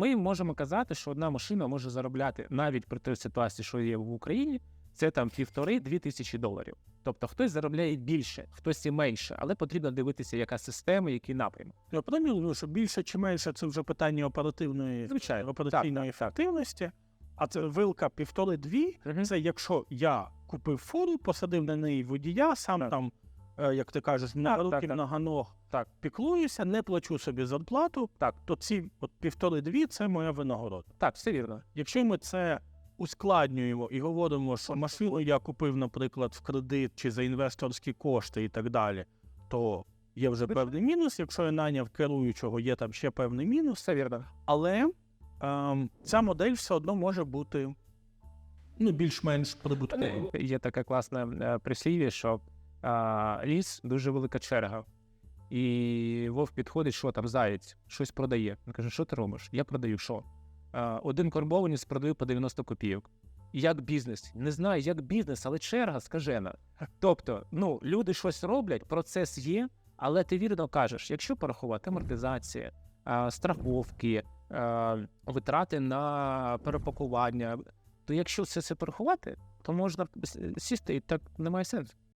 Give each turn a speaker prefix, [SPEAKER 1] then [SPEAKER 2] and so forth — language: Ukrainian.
[SPEAKER 1] Ми можемо казати, що одна машина може заробляти навіть при тій ситуації, що є в Україні, це там півтори-дві тисячі доларів. Тобто хтось заробляє більше, хтось і менше, але потрібно дивитися, яка система, який напрямок.
[SPEAKER 2] Я розумію, що більше чи менше це вже питання оперативної
[SPEAKER 1] Звичайно,
[SPEAKER 2] операційної
[SPEAKER 1] так, так, так.
[SPEAKER 2] ефективності. А це вилка півтори-дві.
[SPEAKER 1] Мгм.
[SPEAKER 2] Це якщо я купив фуру, посадив на неї водія, сам
[SPEAKER 1] Так.
[SPEAKER 2] там, е, як ти кажеш, на
[SPEAKER 1] так,
[SPEAKER 2] руки
[SPEAKER 1] так.
[SPEAKER 2] нога ног
[SPEAKER 1] Так.
[SPEAKER 2] піклуюся, не плачу собі зарплату,
[SPEAKER 1] Так.
[SPEAKER 2] то ці от півтори-дві це моя винагорода.
[SPEAKER 1] Так, все вірно.
[SPEAKER 2] Якщо ми це ускладнюємо і говоримо, що машину я купив, наприклад, в кредит чи за інвесторські кошти і так далі, то є вже певний мінус. Якщо я наняв керуючого, є там ще певний мінус.
[SPEAKER 1] Все вірно.
[SPEAKER 2] Але ем, ця модель все одно може бути ну, більш-менш прибуткова.
[SPEAKER 1] Є таке класне е, прислів'я, що а, ліс дуже велика черга. І вовк підходить, що там заєць, щось продає. Він каже, що ти робиш? Я продаю що? А, один карбованець продаю по 90 копійок. Як бізнес? Не знаю, як бізнес, але черга скажена. Тобто, ну, люди щось роблять, процес є, але ти вірно кажеш, якщо порахувати амортизація, страховки, витрати на перепакування, то якщо все це порахувати, то можна сісти і так немає сенсу.